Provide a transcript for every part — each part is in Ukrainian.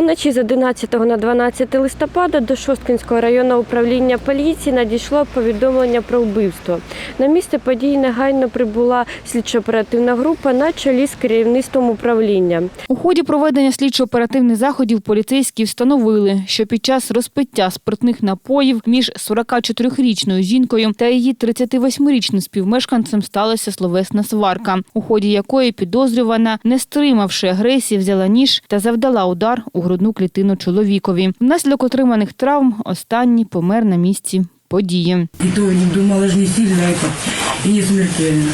Уночі з 11 на 12 листопада до Шосткинського районного управління поліції надійшло повідомлення про вбивство. На місце події негайно прибула слідчо-оперативна група на чолі з керівництвом управління. У ході проведення слідчо-оперативних заходів поліцейські встановили, що під час розпиття спиртних напоїв між 44-річною жінкою та її 38-річним співмешканцем сталася словесна сварка, у ході якої підозрювана, не стримавши агресії, взяла ніж та завдала удар у грудну клітину чоловікові. Внаслідок отриманих травм останній помер на місці події. І то думала ж не сильно і не смертельно.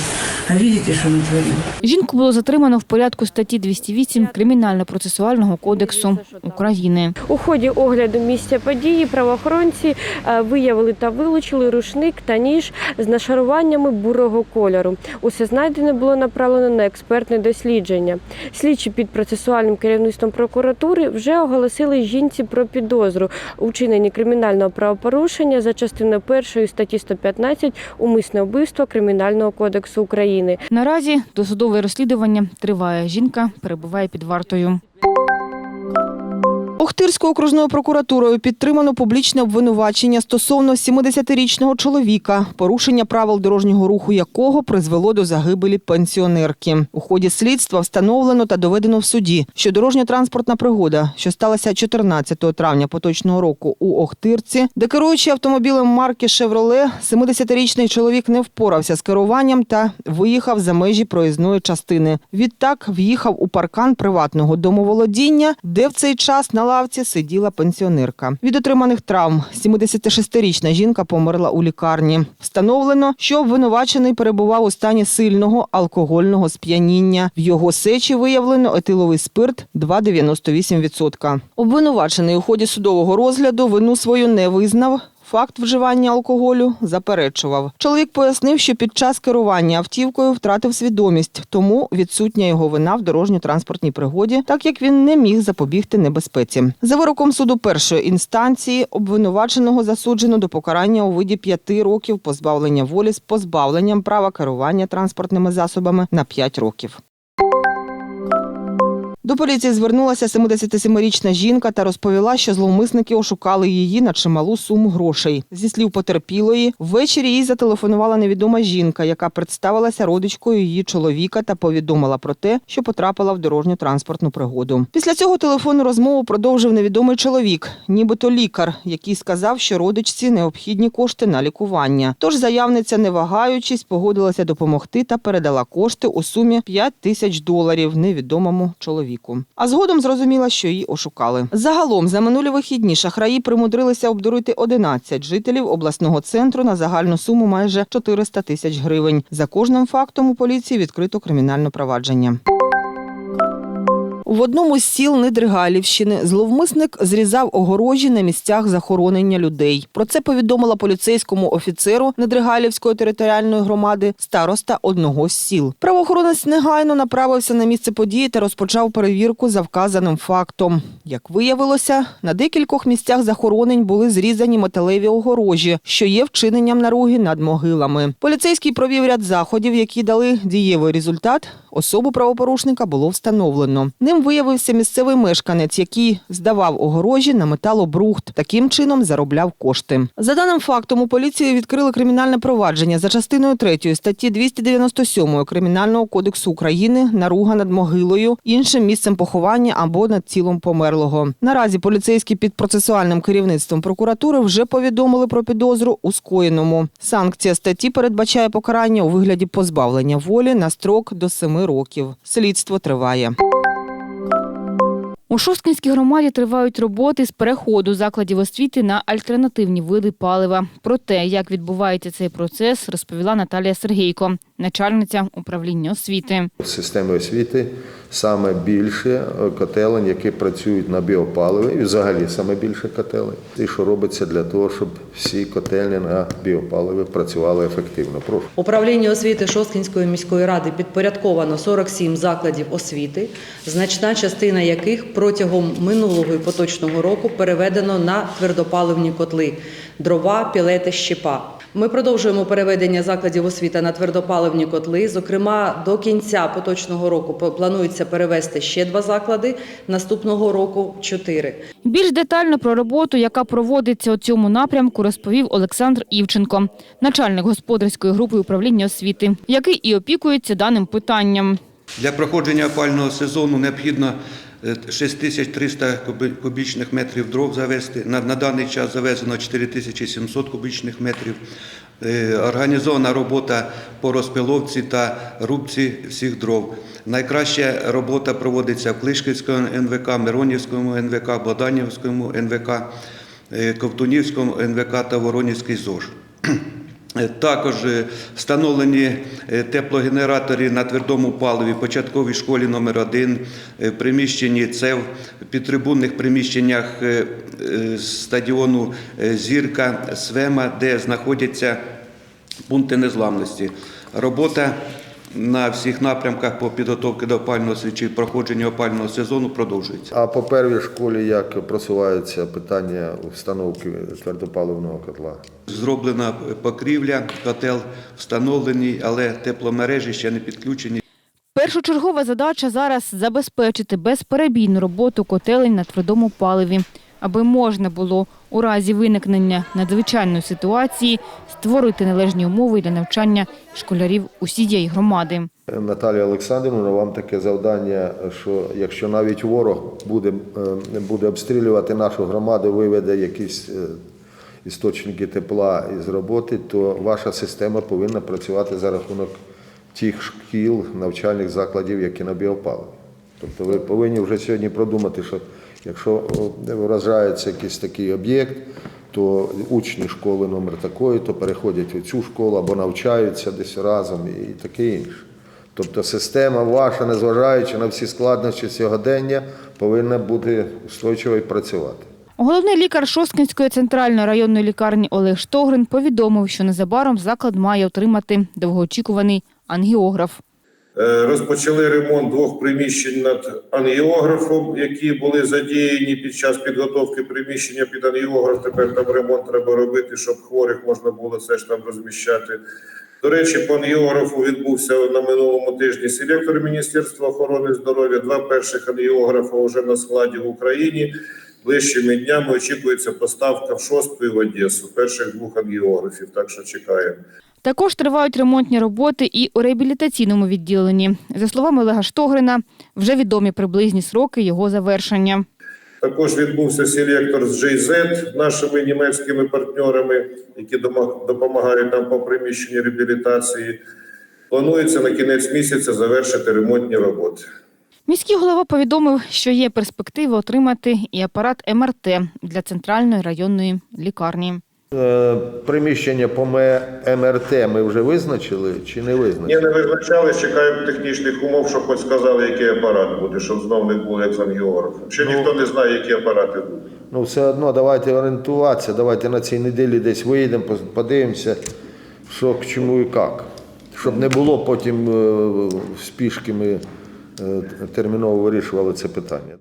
А видите, что натворил? Жінку було затримано в порядку статті 208 Кримінально-процесуального кодексу України. У ході огляду місця події правоохоронці е, виявили та вилучили рушник та ніж з нашаруваннями бурого кольору. Усе знайдене було направлено на експертне дослідження. Слідчі під процесуальним керівництвом прокуратури вже оголосили жінці про підозру у вчиненні кримінального правопорушення за частиною першої статті 115 умисне вбивство Кримінального кодексу України. Наразі досудове розслідування триває. Жінка перебуває під вартою. Охтирською окружною прокуратурою підтримано публічне обвинувачення стосовно 70-річного чоловіка, порушення правил дорожнього руху якого призвело до загибелі пенсіонерки. У ході слідства встановлено та доведено в суді, що дорожньо-транспортна пригода, що сталася 14 травня поточного року у Охтирці, де керуючи автомобілем марки «Шевроле», 70-річний чоловік не впорався з керуванням та виїхав за межі проїзної частини. Відтак в'їхав у паркан приватного домоволодіння, де в цей час на лавці сиділа пенсіонерка. Від отриманих травм 76-річна жінка померла у лікарні. Встановлено, що обвинувачений перебував у стані сильного алкогольного сп'яніння. В його сечі виявлено етиловий спирт 2,98%. Обвинувачений у ході судового розгляду вину свою не визнав. Факт вживання алкоголю заперечував. Чоловік пояснив, що під час керування автівкою втратив свідомість, тому відсутня його вина в дорожньо-транспортній пригоді, так як він не міг запобігти небезпеці. За вироком суду першої інстанції обвинуваченого засуджено до покарання у виді п'яти років позбавлення волі з позбавленням права керування транспортними засобами на п'ять років. До поліції звернулася 77-річна жінка та розповіла, що зловмисники ошукали її на чималу суму грошей. Зі слів потерпілої, ввечері їй зателефонувала невідома жінка, яка представилася родичкою її чоловіка та повідомила про те, що потрапила в дорожню транспортну пригоду. Після цього телефонну розмову продовжив невідомий чоловік, нібито лікар, який сказав, що родичці необхідні кошти на лікування. Тож заявниця, не вагаючись, погодилася допомогти та передала кошти у сумі 5 тисяч доларів невідомому чоловіку. А згодом зрозуміла, що її ошукали. Загалом за минулі вихідні шахраї примудрилися обдурити 11 жителів обласного центру на загальну суму майже 400 тисяч гривень. За кожним фактом у поліції відкрито кримінальне провадження. В одному з сіл Недригалівщини зловмисник зрізав огорожі на місцях захоронення людей. Про це повідомила поліцейському офіцеру Недригалівської територіальної громади староста одного з сіл. Правоохоронець негайно направився на місце події та розпочав перевірку за вказаним фактом. Як виявилося, на декількох місцях захоронень були зрізані металеві огорожі, що є вчиненням наруги над могилами. Поліцейський провів ряд заходів, які дали дієвий результат. Особу правопорушника було встановлено. Ним виявився місцевий мешканець, який здавав огорожі на металобрухт. Таким чином заробляв кошти. За даним фактом, у поліції відкрили кримінальне провадження за частиною 3 статті 297 Кримінального кодексу України наруга над могилою, іншим місцем поховання або над тілом померлого. Наразі поліцейські під процесуальним керівництвом прокуратури вже повідомили про підозру у скоєному. Санкція статті передбачає покарання у вигляді позбавлення волі на строк до 7 років. Слідство триває. У Шосткинській громаді тривають роботи з переходу закладів освіти на альтернативні види палива. Про те, як відбувається цей процес, розповіла Наталія Сергійко, начальниця управління освіти. В системі освіти саме більше е, котелень, які працюють на біопаливі, і взагалі саме більше котелень. І що робиться для того, щоб всі котельні на біопаливі працювали ефективно. Прошу. Управління освіти Шосткінської міської ради підпорядковано 47 закладів освіти, значна частина яких протягом минулого і поточного року переведено на твердопаливні котли дрова, пілети, щепа. Ми продовжуємо переведення закладів освіти на твердопаливні котли. Зокрема, до кінця поточного року планується перевести ще два заклади, наступного року чотири. Більш детально про роботу, яка проводиться у цьому напрямку, розповів Олександр Івченко, начальник господарської групи управління освіти, який і опікується даним питанням. Для проходження опального сезону необхідно 6300 кубічних метрів дров завести. На, на даний час завезено 4700 кубічних метрів. Е, Організована робота по розпиловці та рубці всіх дров. Найкраща робота проводиться в Клишківському НВК, Миронівському НВК, Богданівському НВК, е, Ковтунівському НВК та Воронівський ЗОЖ. Е, Також е, встановлені е, теплогенератори на твердому паливі в початковій школі номер 1 в приміщенні в підтрибунних приміщеннях стадіону Зірка Свема, де знаходяться пункти незламності. Робота на всіх напрямках по підготовці до опального чи проходження опального сезону продовжується. А по первій школі як просувається питання встановки твердопаливного котла? Зроблена покрівля, котел встановлений, але тепломережі ще не підключені. Першочергова задача зараз забезпечити безперебійну роботу котелень на твердому паливі, аби можна було у разі виникнення надзвичайної ситуації створити належні умови для навчання школярів усієї громади. Наталія Олександрівна, вам таке завдання, що якщо навіть ворог буде, е, буде обстрілювати нашу громаду, виведе якісь е, істочники тепла із роботи, то ваша система повинна працювати за рахунок тих шкіл, навчальних закладів, які на біопаливі. Тобто ви повинні вже сьогодні продумати, що якщо вражається якийсь такий об'єкт, то учні школи номер такої, то переходять у цю школу або навчаються десь разом і таке інше. Тобто система ваша, незважаючи на всі складнощі сьогодення, повинна бути устойчиво і працювати. Головний лікар Шосткинської центральної районної лікарні Олег Штогрин повідомив, що незабаром заклад має отримати довгоочікуваний ангіограф. Е, Розпочали ремонт двох приміщень над ангіографом, які були задіяні під час підготовки приміщення під ангіограф. Тепер там ремонт треба робити, щоб хворих можна було все ж там розміщати. До речі, по ангіографу відбувся на минулому тижні селектор Міністерства охорони здоров'я. Два перших ангіографа вже на складі в Україні. Ближчими днями очікується поставка в шостку і в Одесу перших двох ангіографів. Так що чекаємо. Також тривають ремонтні роботи і у реабілітаційному відділенні. За словами Олега Штогрина, вже відомі приблизні сроки його завершення. Також відбувся селектор з JZ нашими німецькими партнерами, які допомагають нам по приміщенню реабілітації. Планується на кінець місяця завершити ремонтні роботи. Міський голова повідомив, що є перспектива отримати і апарат МРТ для центральної районної лікарні. Е, Приміщення по МРТ ми вже визначили чи не визначили? Ні, не визначали, чекаємо технічних умов, щоб хоч сказали, який апарат буде, щоб знов не було як з ангіографом. Ще ніхто не знає, які апарати будуть. Ну, все одно давайте орієнтуватися, давайте на цій неділі десь виїдемо, подивимося, що к чому і як. Щоб не було потім е, спішки ми е, терміново вирішували це питання.